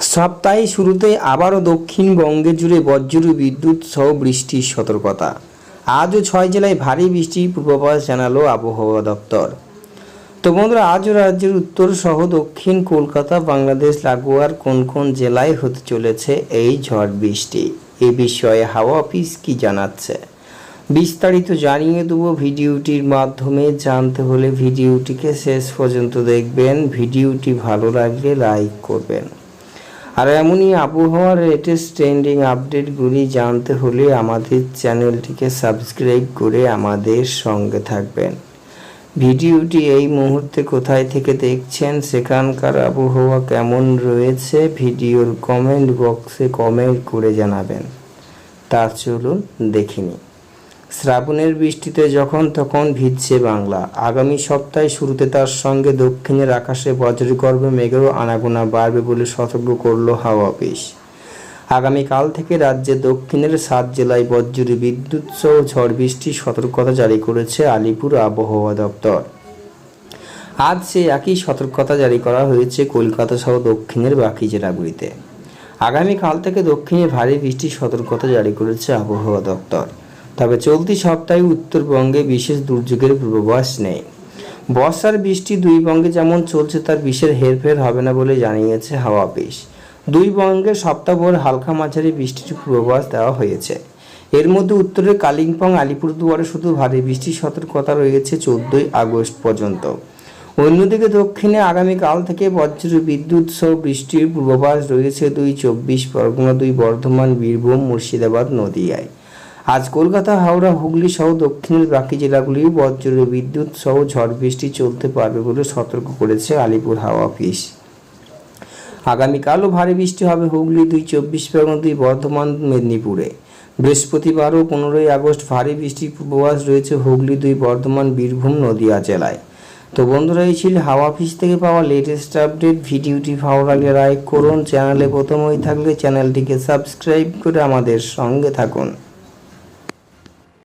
সপ্তাহে শুরুতে আবারও দক্ষিণবঙ্গে জুড়ে বজ্র বিদ্যুৎ সহ বৃষ্টির সতর্কতা। আজও ছয় জেলায় ভারী বৃষ্টির পূর্বাভাস জানালো আবহাওয়া দপ্তর। তো বন্ধুরা, আজও রাজ্যের উত্তর সহ দক্ষিণ কলকাতা, বাংলাদেশ, লাগোয়ার কোন কোন জেলায় হতে চলেছে এই ঝড় বৃষ্টি? এ বিষয়ে হাওয়া অফিস কি জানাচ্ছে? বিস্তারিত জানিয়ে দেবো ভিডিওটির মাধ্যমে। জানতে হলে ভিডিওটিকে শেষ পর্যন্ত দেখবেন। ভিডিওটি ভালো লাগলে লাইক করবেন। আর এমনই আবহাওয়ার লেটেস্ট ট্রেন্ডিং আপডেটগুলি জানতে হলে আমাদের চ্যানেলটিকে সাবস্ক্রাইব করে আমাদের সঙ্গে থাকবেন। ভিডিওটি এই মুহূর্তে কোথায় থেকে দেখছেন, সেখানকার আবহাওয়া কেমন রয়েছে, ভিডিওর কমেন্ট বক্সে কমেন্ট করে জানাবেন। তা চলুন দেখিনি শ্রাবণের বৃষ্টিতে যখন তখন ভিজছে বাংলা। আগামী সপ্তাহে শুরুতে তার সঙ্গে দক্ষিণের আকাশে বজ্র বজ্রগর্ভে মেঘেরও আনাগোনা বাড়বে বলে সতর্ক করল হাওয়া অফিস। আগামীকাল থেকে রাজ্যে দক্ষিণের সাত জেলায় বজ্র, বিদ্যুৎ সহ ঝড় বৃষ্টির সতর্কতা জারি করেছে আলিপুর আবহাওয়া দপ্তর। আজ সেই একই সতর্কতা জারি করা হয়েছে কলকাতা সহ দক্ষিণের বাকি জেলাগুলিতে। আগামীকাল থেকে দক্ষিণে ভারী বৃষ্টির সতর্কতা জারি করেছে আবহাওয়া দপ্তর। তবে চলতি সপ্তাহে উত্তরবঙ্গে বিশেষ দুর্যোগের পূর্বাভাস নেই। বর্ষার বৃষ্টি দুই বঙ্গে যেমন চলছে, তার বিশেষ হেরফের হবে না বলে জানিয়েছে হাওয়া অফিস। দুই বঙ্গে সপ্তাহভর হালকা মাঝারি বৃষ্টির পূর্বাভাস দেওয়া হয়েছে। এর মধ্যে উত্তরের কালিম্পং, আলিপুরদুয়ারে শুধু ভারী বৃষ্টির সতর্কতা রয়েছে চোদ্দই আগস্ট পর্যন্ত। অন্যদিকে দক্ষিণে আগামীকাল থেকে বজ্র, বিদ্যুৎ সহ বৃষ্টির পূর্বাভাস রয়েছে দুই চব্বিশ পরগনা, দুই বর্ধমান, বীরভূম, মুর্শিদাবাদ, নদিয়ায়। আজ কলকাতা, হাওড়া, হুগলি সহ দক্ষিণের বাকি জেলাগুলি বজ্র, বিদ্যুৎ সহ ঝড় বৃষ্টি চলতে পারবে বলে সতর্ক করেছে আলিপুর হাওয়া অফিস। আগামীকালও ভারী বৃষ্টি হবে হুগলি দুই চব্বিশ পরগনা দুই বর্ধমান মেদিনীপুরে। বৃহস্পতিবার ও পনেরোই আগস্ট ভারী বৃষ্টির পূর্বাভাস রয়েছে হুগলি দুই বর্ধমান, বীরভূম, নদিয়া জেলায়। তো বন্ধুরা, এই ছিল হাওয়া অফিস থেকে পাওয়া লেটেস্ট আপডেট ভিডিওটি ভালো লাগলে লাইক করুন চ্যানেলে প্রথম হয়ে থাকলে চ্যানেলটিকে সাবস্ক্রাইব করে আমাদের সঙ্গে থাকুন।